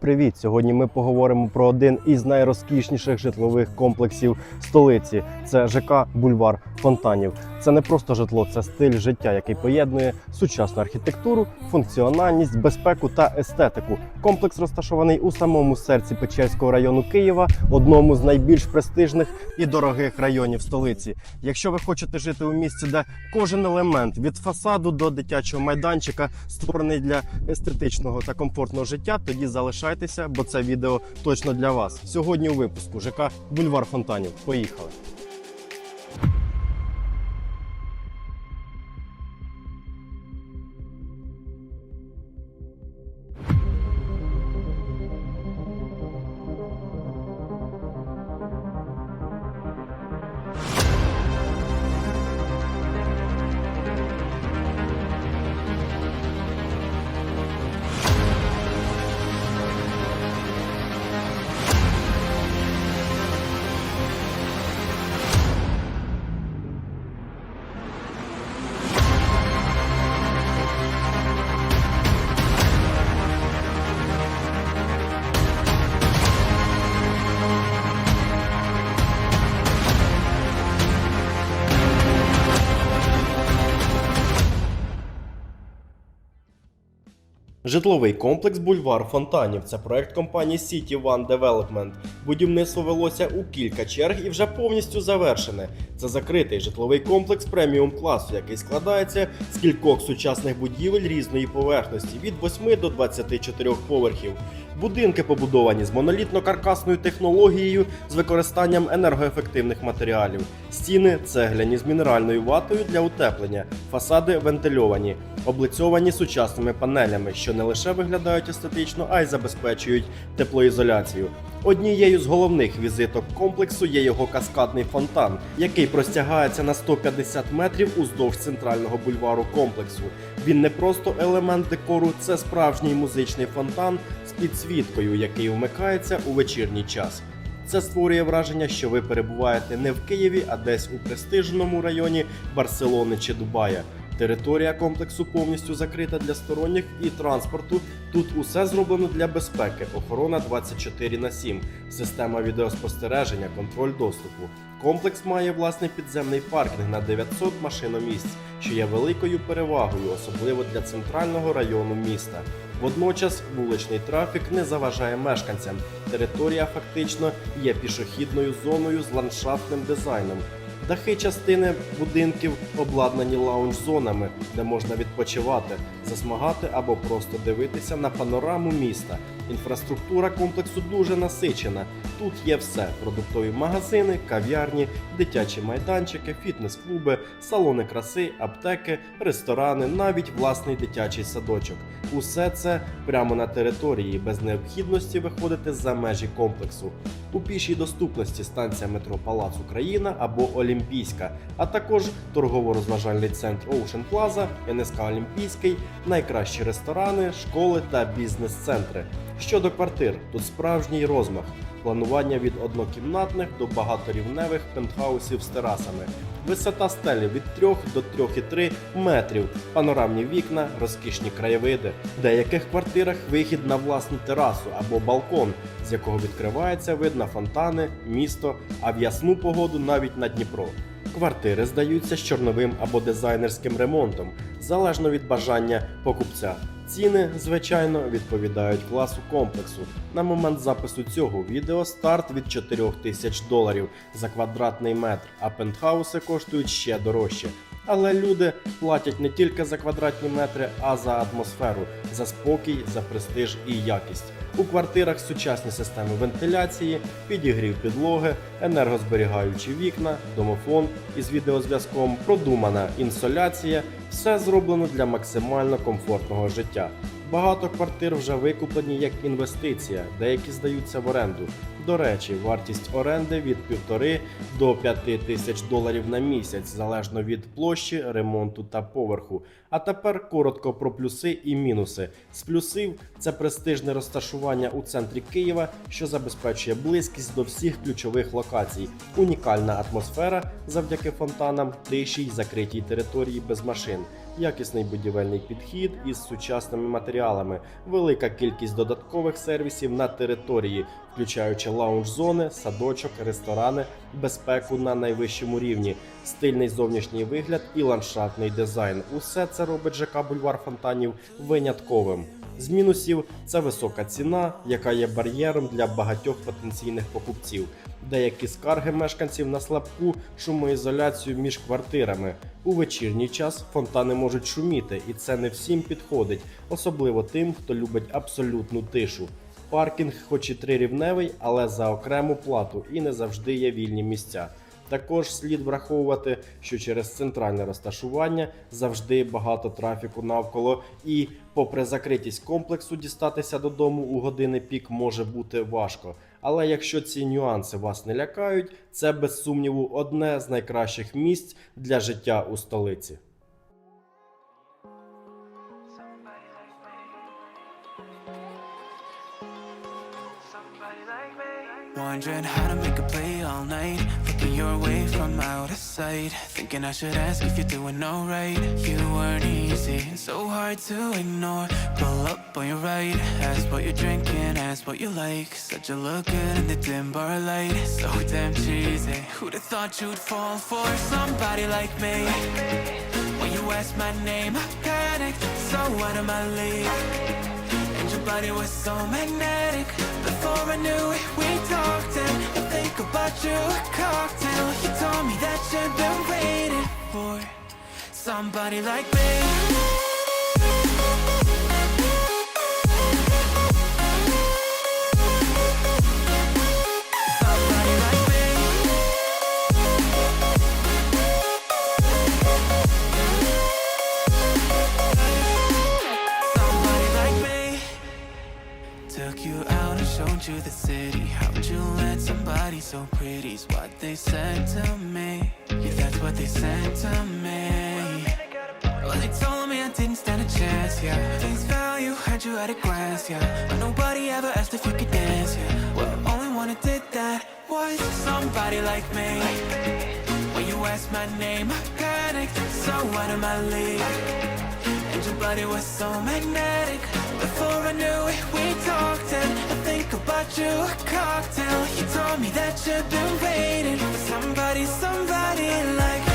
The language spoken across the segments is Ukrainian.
Привіт! Сьогодні ми поговоримо про один із найрозкішніших житлових комплексів столиці. Це ЖК Бульвар Фонтанів. Це не просто житло, це стиль життя, який поєднує сучасну архітектуру, функціональність, безпеку та естетику. Комплекс розташований у самому серці Печерського району Києва, одному з найбільш престижних і дорогих районів столиці. Якщо ви хочете жити у місті, де кожен елемент від фасаду до дитячого майданчика створений для естетичного та комфортного життя, тоді залишайтеся, бо це відео точно для вас. Сьогодні у випуску ЖК Бульвар Фонтанів. Поїхали. Житловий комплекс Бульвар Фонтанів це проект компанії City One Development. Будівництво велося у кілька черг і вже повністю завершене. Це закритий житловий комплекс преміум класу, який складається з кількох сучасних будівель різної поверхності від 8 до 24 поверхів. Будинки побудовані з монолітно-каркасною технологією з використанням енергоефективних матеріалів. Стіни цегляні з мінеральною ватою для утеплення, фасади вентильовані, облицьовані сучасними панелями, що не лише виглядають естетично, а й забезпечують теплоізоляцію. Однією з головних візиток комплексу є його каскадний фонтан, який простягається на 150 метрів уздовж центрального бульвару комплексу. Він не просто елемент декору, це справжній музичний фонтан з підсвіткою, який вмикається у вечірній час. Це створює враження, що ви перебуваєте не в Києві, а десь у престижному районі Барселони чи Дубая. Територія комплексу повністю закрита для сторонніх і транспорту. Тут усе зроблено для безпеки. Охорона 24 на 7, система відеоспостереження, контроль доступу. Комплекс має власний підземний паркінг на 900 машиномісць, що є великою перевагою, особливо для центрального району міста. Водночас вуличний трафік не заважає мешканцям. Територія фактично є пішохідною зоною з ландшафтним дизайном. Дахи частини будинків обладнані лаунж-зонами, де можна відпочивати, засмагати або просто дивитися на панораму міста. Інфраструктура комплексу дуже насичена. Тут є все: продуктові магазини, кав'ярні, дитячі майданчики, фітнес-клуби, салони краси, аптеки, ресторани, навіть власний дитячий садочок. Усе це прямо на території, без необхідності виходити за межі комплексу. У пішій доступності станція метро Палац Україна або Олімпійська, а також торгово-розважальний центр Ocean Plaza, НСК Олімпійський, найкращі ресторани, школи та бізнес-центри. Щодо квартир, тут справжній розмах. Планування від однокімнатних до багаторівневих пентхаусів з терасами. Висота стелі від 3 до 3,3 метрів, панорамні вікна, розкішні краєвиди. В деяких квартирах вихід на власну терасу або балкон, з якого відкривається вид на фонтани, місто, а в ясну погоду навіть на Дніпро. Квартири здаються з чорновим або дизайнерським ремонтом, залежно від бажання покупця. Ціни, звичайно, відповідають класу комплексу. На момент запису цього відео старт від 4 тисяч доларів за квадратний метр, а пентхауси коштують ще дорожче. Але люди платять не тільки за квадратні метри, а за атмосферу, за спокій, за престиж і якість. У квартирах сучасні системи вентиляції, підігрів підлоги, енергозберігаючі вікна, домофон із відеозв'язком, продумана інсоляція все зроблено для максимально комфортного життя. Багато квартир вже викуплені як інвестиція, деякі здаються в оренду. До речі, вартість оренди від 1,5 до 5 тисяч доларів на місяць, залежно від площі, ремонту та поверху. А тепер коротко про плюси і мінуси. З плюсів це престижне розташування у центрі Києва, що забезпечує близькість до всіх ключових локацій, унікальна атмосфера завдяки фонтанам, тиші й закритій території без машин. якісний будівельний підхід із сучасними матеріалами, велика кількість додаткових сервісів на території, включаючи лаунж-зони, садочок, ресторани, безпеку на найвищому рівні, стильний зовнішній вигляд і ландшафтний дизайн. Усе це робить ЖК Бульвар Фонтанів винятковим. З мінусів це висока ціна, яка є бар'єром для багатьох потенційних покупців. Деякі скарги мешканців на слабку шумоізоляцію між квартирами. У вечірній час фонтани можуть шуміти, і це не всім підходить, особливо тим, хто любить абсолютну тишу. Паркінг, хоч і трирівневий, але за окрему плату і не завжди є вільні місця. Також слід враховувати, що через центральне розташування завжди багато трафіку навколо, і, попри закритість комплексу, дістатися додому у години пік може бути важко. Але якщо ці нюанси вас не лякають, це без сумніву одне з найкращих місць для життя у столиці. Wondering how to make a play all night. Looking your way from out of sight. Thinking I should ask if you're doing alright. You weren't easy, so hard to ignore. Pull up on your right. Ask what you're drinking, ask what you like. Said you look good in the dim bar light. So damn cheesy. Who'd have thought you'd fall for somebody like me? When you asked my name, I panicked. So out of my league. And your body was so magnetic Before I knew it, we talked And I think about you, a cocktail. You told me that you've been waiting for Somebody like me. Somebody like me. Somebody like me. Took you out showed you the city. How'd you let somebody so pretty's what they said to me. Yeah, that's what they said to me. Well, they told me I didn't stand a chance, yeah. Face value, had you at a glance, yeah. But nobody ever asked if you could dance, yeah. Well, only one who did that was somebody like me. When you asked my name, I panicked So out of my league. And your body was so magnetic. Before I knew it, we talked And think about you, a cocktail. You told me that you've been waiting For somebody, somebody like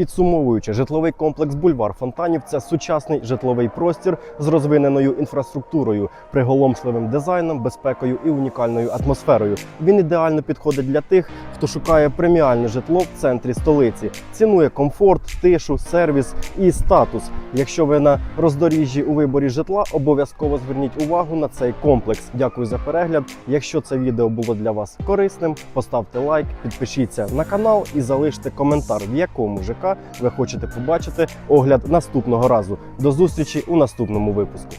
Підсумовуючи, житловий комплекс Бульвар Фонтанів це сучасний житловий простір з розвиненою інфраструктурою, приголомшливим дизайном, безпекою і унікальною атмосферою. Він ідеально підходить для тих, хто шукає преміальне житло в центрі столиці, цінує комфорт, тишу, сервіс і статус. Якщо ви на роздоріжжі у виборі житла, обов'язково зверніть увагу на цей комплекс. Дякую за перегляд. Якщо це відео було для вас корисним, поставте лайк, підпишіться на канал і залиште коментар, в якому ЖК ви хочете побачити огляд наступного разу. До зустрічі у наступному випуску.